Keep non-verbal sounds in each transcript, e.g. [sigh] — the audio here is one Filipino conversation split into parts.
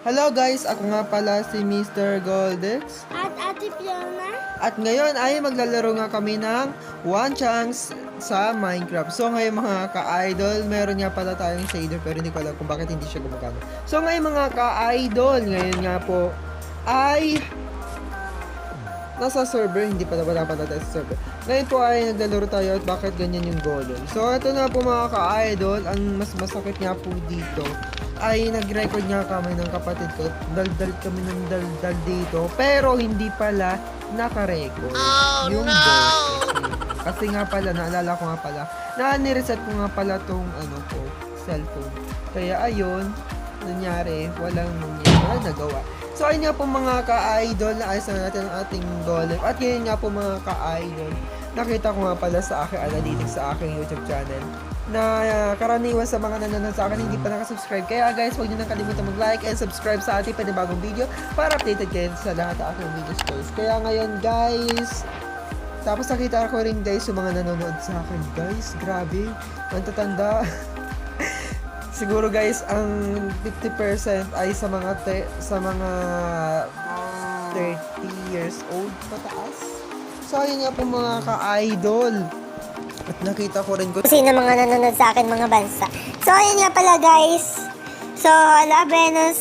Hello guys, ako nga pala si Mr. Goldex. At Ate Fiona? At ngayon ay maglalaro nga kami ng One Chance sa Minecraft. So ngayon mga ka-idol, meron nga pala tayong shader pero hindi ko alam kung bakit hindi siya gumagana. So ngayon mga ka-idol, ngayon nga po ay nasa server, hindi pala wala pala tayo sa server. Ngayon po ay naglalaro tayo at bakit ganyan yung golem. So ito na po mga ka-idol, ang mas masakit nga po dito ay nag-record nga kami ng kapatid ko. Daldal kami ng daldal dito. Pero hindi pala naka-record. yung boses. Kasi nga pala, naalala ko nga pala, na nireset ko nga pala tong ano ko, cellphone. Kaya ayun, nangyari, walang nangyari, walang nagawa. So ayun nga po mga ka-idol, naayos na natin ang ating golem. At ngayon nga po mga ka-idol, nakita ko nga pala sa aking analytics sa aking YouTube channel na karaniwan sa mga nanonood sa akin hindi pa nakasubscribe. Kaya guys, huwag niyo nang kalimutan mag-like and subscribe sa ating panibagong video para updated kayo sa lahat ng aking videos guys. Kaya ngayon guys, tapos nakita ko rin guys yung mga nanonood sa akin guys. Grabe, ang. [laughs] Siguro guys, ang 50% ay sa mga te- sa mga 30 years old pataas. So ayun nga po mga ka-idol. At nakita ko rin ko Sino mga nanonood sa akin mga bansa. So, ayun nga pala guys. So, ala buenos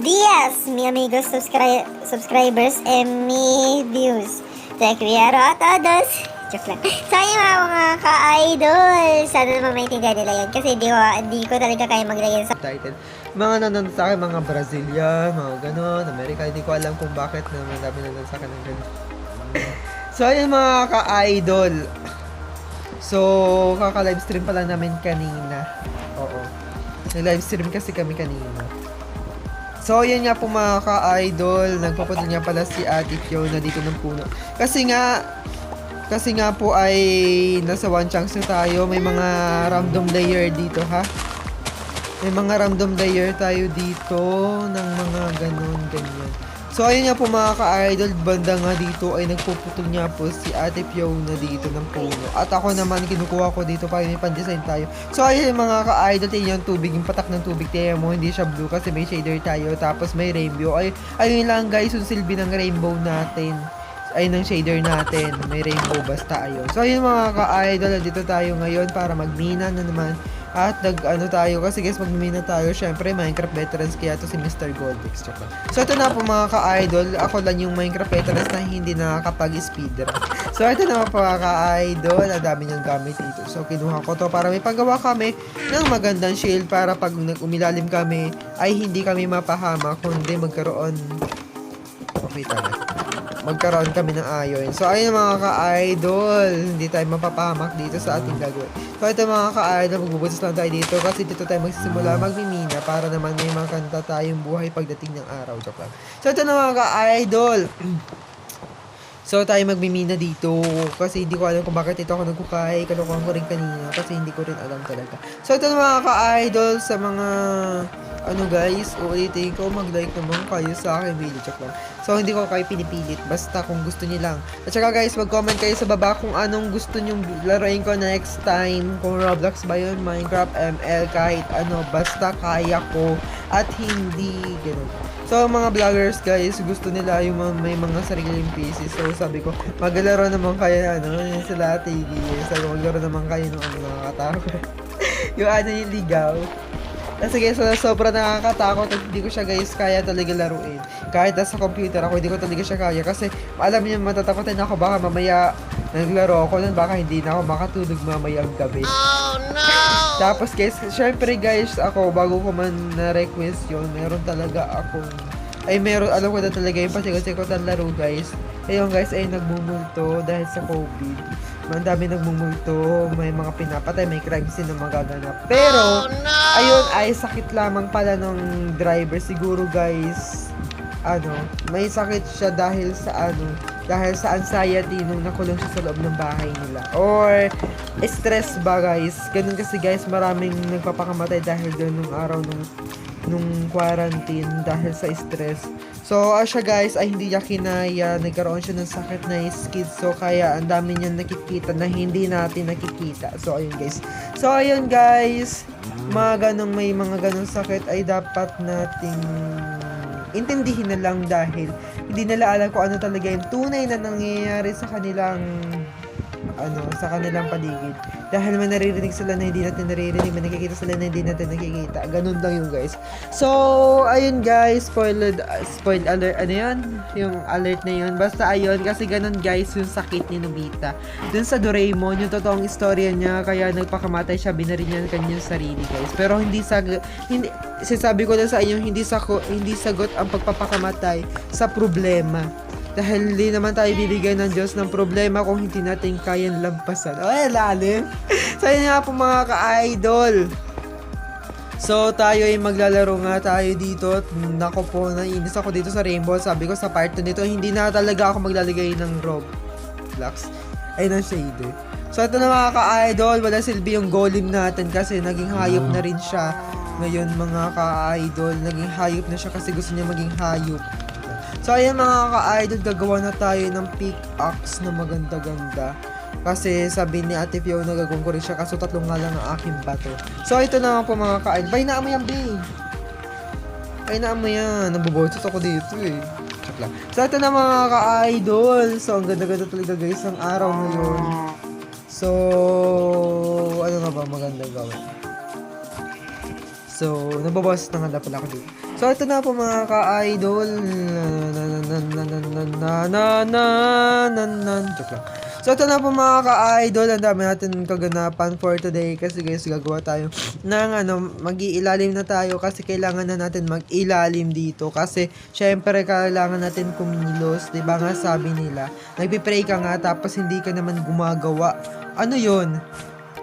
días, mi amigos subscri- subscribers and mi views. Te quiero a todos. Joke lang. So, ayun nga mga ka-idol. Sana naman maintindihan nila yan. Kasi di ko, di ko talaga kaya maglagay sa title. Mga nanonood sa akin, mga Brazilian, mga ganon, Amerika, hindi ko alam kung bakit na madami nanonood sa akin ng ganon. So, ayun mga ka-idol. So, kaka-livestream pala namin kanina. Oo. Nag-livestream kasi kami kanina. So, yun nga po mga ka-idol. Nagpapunta nga pala si Ate Fiona dito ng puno. Kasi nga, kasi nga po ay nasa one chance na tayo. May mga random layer dito ha. May mga random layer tayo dito ng mga ganun, ganyan. So, ayun nga po mga ka-idol, banda nga dito ay nagpuputol nga po si Ate Fiona dito ng puno. At ako naman, kinukuha ko dito para may pan-design tayo. So, ayun mga ka-idol, tingnan yung tubig, yung patak ng tubig, tingnan mo, hindi siya blue kasi may shader tayo. Tapos may rainbow. Ay, ayun lang guys, yung silbi ng rainbow natin ay ng shader natin. May rainbow basta ayun. So ayun mga ka-idol, dito tayo ngayon para magmina na naman. At nag ano tayo kasi guys magmina tayo syempre Minecraft veterans kaya to si Mr. Goldix tsaka. So ito na po mga ka-idol, ako lang yung Minecraft veterans na hindi nakakapag speedrun. So ito na po mga ka-idol, ang dami niyang gamit dito. So kinuha ko to para may paggawa kami ng magandang shield para pag umilalim kami ay hindi kami mapahama kundi magkaroon Okay tayo magkaroon kami ng ayon. So, ayun mga ka-idol, hindi tayo mapapahamak dito sa ating gagawin. So, ito mga ka-idol, magbubutas lang tayo dito kasi dito tayo magsisimula magmimina para naman may makanta tayong buhay pagdating ng araw. Joke lang. So, ito na mga ka-idol. [clears throat] So, tayo magmimina dito kasi hindi ko alam kung bakit ito ako nagkukay. Kalukuhan ko rin kanina kasi hindi ko rin alam talaga. So, ito na mga ka-idol sa mga ano guys, uulitin ko, mag-like naman kayo sa akin video. Check lang. So, hindi ko kayo pinipilit. Basta kung gusto niyo lang. At saka guys, mag-comment kayo sa baba kung anong gusto nyong laruin ko next time. Kung Roblox ba yun, Minecraft, ML, kahit ano. Basta kaya ko. At hindi ganun. So, mga vloggers guys, gusto nila yung mga, may mga sariling PC. So, sabi ko, maglaro naman kayo, ano, sila TV. Sabi ko, maglaro naman kayo ng ano, nakakatakot. [laughs] yung ano yung ligaw. Kasi guys, so, sobrang nakakatakot at hindi ko siya guys kaya talaga laruin. Kahit nasa computer ako, hindi ko talaga siya kaya. Kasi alam niyo, matatakotin ako baka mamaya naglaro ako nun, baka hindi na ako makatulog mamaya ang gabi. Oh no! Tapos guys, syempre guys, ako bago ko man na-request yun, meron talaga akong ay meron, alam ko na talaga yung pasikot-sikot ang laro guys. Ayun guys, ay nagmumulto dahil sa COVID. Ang dami nagmumulto, may mga pinapatay, may crime scene na magaganap. Pero, ayun ay sakit lamang pala ng driver. Siguro guys, ano, may sakit siya dahil sa ano, dahil sa anxiety nung nakulong siya sa loob ng bahay nila. Or stress ba guys? Ganun kasi guys, maraming nagpapakamatay dahil doon nung araw nung nung quarantine dahil sa stress. So, ah, siya guys ay hindi niya kinaya, nagkaroon siya ng sakit na schizo kaya ang dami niya nakikita na hindi natin nakikita. So, ayun guys. So, ayun guys, mga ganong may mga ganong sakit ay dapat nating intindihin na lang dahil hindi nila alam kung ano talaga yung tunay na nangyayari sa kanilang ano, sa kanilang paligid. Dahil may naririnig sila na hindi natin naririnig, may nakikita sila na hindi natin nakikita. Ganun lang yung guys. So, ayun guys, spoiled, uh, spoiled alert, ano yun? Yung alert na yun. Basta ayun, kasi ganun guys, yung sakit ni Nobita. Dun sa Doraemon, yung totoong istorya niya, kaya nagpakamatay siya, binarin niya ang kanyang sarili guys. Pero hindi sa, hindi, sinasabi ko lang sa inyo, hindi, sa, hindi sagot ang pagpapakamatay sa problema. Dahil hindi naman tayo bibigyan ng Diyos ng problema kung hindi natin kayang lampasan. Ay, lalim. [laughs] so, yun nga po mga ka-idol. So, tayo ay maglalaro nga tayo dito. Nako po, nainis ako dito sa Rainbow. Sabi ko sa part 2 nito, hindi na talaga ako maglalagay ng Roblox. Ay, ng shader. So, ito na mga ka-idol. Wala silbi yung golem natin kasi naging hayop na rin siya. Ngayon, mga ka-idol, naging hayop na siya kasi gusto niya maging hayop. So, ayan mga ka-idol, gagawa na tayo ng pickaxe na maganda-ganda. Kasi sabi ni Ate Fiona gagawin ko rin siya kaso tatlong nga lang ang aking bato. So, ito na po mga ka-idol. Bay na mo yan, Bay! Bay na mo yan. Nabubotot ako dito eh. Check lang. So, ito na mga ka-idol. So, ang ganda-ganda talaga guys ang araw ngayon. So, ano nga ba maganda gawin? So, nababawas na nga pala ako dito. So ito na po mga ka-idol. So ito na po mga ka-idol. Ang dami natin kaganapan for today. Kasi guys, gagawa tayo ng ano, mag-iilalim na tayo. Kasi kailangan na natin mag-ilalim dito. Kasi syempre kailangan natin kumilos. di ba nga sabi nila. Nagpipray ka nga tapos hindi ka naman gumagawa. Ano yon?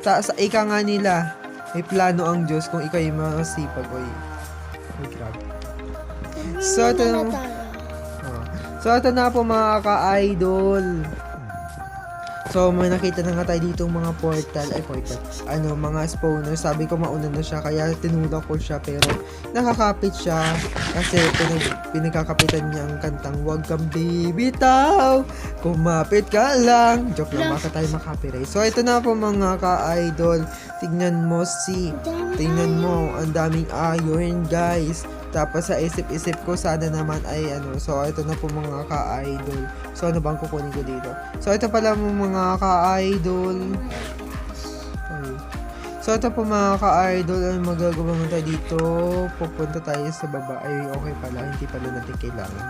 Sa, sa ika nga nila, may plano ang Diyos kung ikaw yung mga sipag. Oy. So, ito na, so, ito na po mga ka-idol. So, may nakita na nga tayo dito mga portal, ay portal, ano, mga spawner. Sabi ko mauna na siya, kaya tinulak ko siya, pero nakakapit siya. Kasi pinag, pinagkakapitan niya ang kantang, Huwag kang bibitaw, kumapit ka lang. Joke lang, baka tayo makapirate. So, ito na po mga ka-idol. Tignan mo si, tingnan mo, ang daming iron, guys. Tapos sa isip-isip ko, sana naman ay ano. So, ito na po mga ka-idol. So, ano bang kukunin ko dito? So, ito pala mga ka-idol. So, ito po mga ka-idol. Ano magagawa mo tayo dito? Pupunta tayo sa baba. Ay, okay pala. Hindi pala natin kailangan.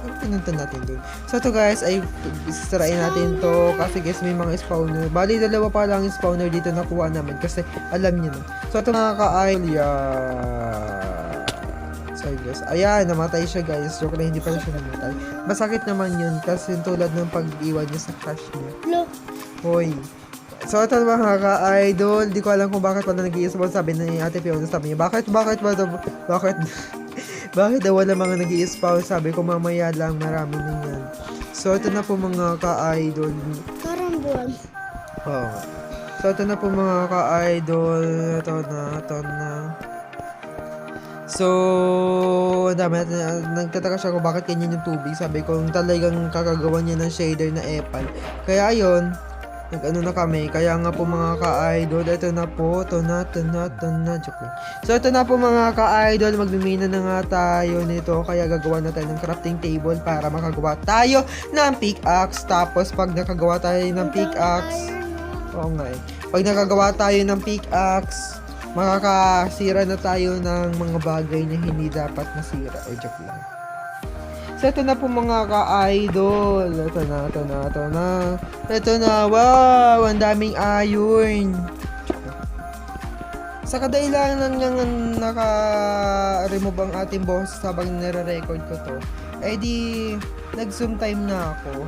Ay, pinunta natin dun. So, ito guys, ay sisirain natin to. Kasi guys, may mga spawner. Bali, dalawa pa lang spawner dito nakuha namin. Kasi, alam niyo na. So, ito mga ka-idol. Yeah. Sorry guys. Ayan, namatay siya guys. Joke lang, hindi pala siya namatay. Masakit naman yun kasi tulad ng pag-iwan niya sa crush niya. Look. Hoy. So, ito mga ka-idol. Di ko alam kung bakit wala nag-i-spawn. Sabi ni Ate Fiona, sabi niya, bakit, bakit ba ito, bakit, [laughs] bakit daw wala mga nag spawn Sabi ko, mamaya lang, marami na yan. So, ito na po mga ka-idol. Buwan. Oo. So, ito na po mga ka-idol. Ito na, ito na. So, dami nagtataka siya kung bakit ganyan yung tubig. Sabi ko, talagang kakagawa niya ng shader na epal. Kaya ayun, nag-ano na kami. Kaya nga po mga ka-idol, ito na po, ito na, ito na, ito na, joke lang. So, ito na po mga ka-idol, magmimina na nga tayo nito. Kaya gagawa na tayo ng crafting table para makagawa tayo ng pickaxe. Tapos, pag nakagawa tayo ng pickaxe, Oo nga eh. Pag nakagawa tayo ng pickaxe, makakasira na tayo ng mga bagay na hindi dapat masira. O joke lang. So, ito na po mga ka-idol. Ito na, ito na, ito na. Ito na, wow! Ang daming iron. Sa kadailanan nga naka-remove ang ating boss habang nire-record ko to, eh di, nag-zoom time na ako.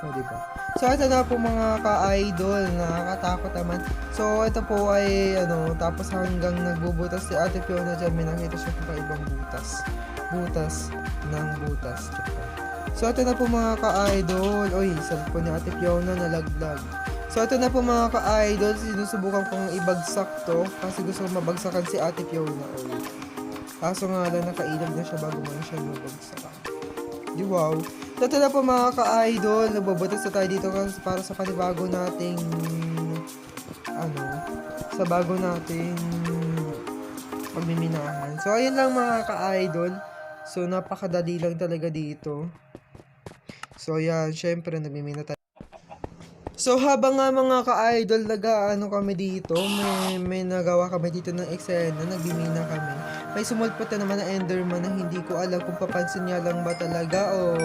O, diba? So, ito na po mga ka-idol, nakakatakot naman. So, ito po ay, ano, tapos hanggang nagbubutas si Ate Fiona dyan, may nakita siya pa ibang butas. Butas ng butas. So, ito na po mga ka-idol. Oy, cellphone ni Ate Fiona nalaglag. So, ito na po mga ka-idol. Sinusubukan kong ibagsak to kasi gusto kong mabagsakan si Ate Fiona. Oy. Kaso nga lang, nakailag na siya bago man siya mabagsakan. Di wow. So, ito na po mga ka-idol. Nagbabutas na tayo dito para sa panibago nating ano, sa bago nating pagmiminahan. So, ayun lang mga ka-idol. So, napakadali lang talaga dito. So, yan. Syempre, nagmimina tayo. So, habang nga mga ka-idol, nag-ano kami dito, may, may nagawa kami dito ng eksena, nagbimina kami. May sumulpot na naman na Enderman na hindi ko alam kung papansin niya lang ba talaga o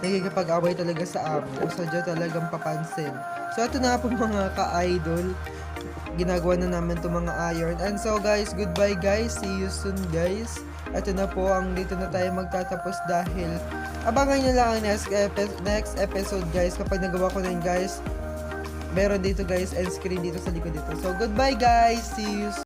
nagkikipag-away talaga sa amin o sadya talagang papansin. So, ito na po mga ka-idol. Ginagawa na namin itong mga iron. And so, guys, goodbye guys. See you soon, guys. Ito na po, ang dito na tayo magtatapos dahil abangan nyo lang ang next, epi- next episode, guys. Kapag nagawa ko na yun, guys, meron dito, guys, end screen dito sa likod dito. So, goodbye, guys. See you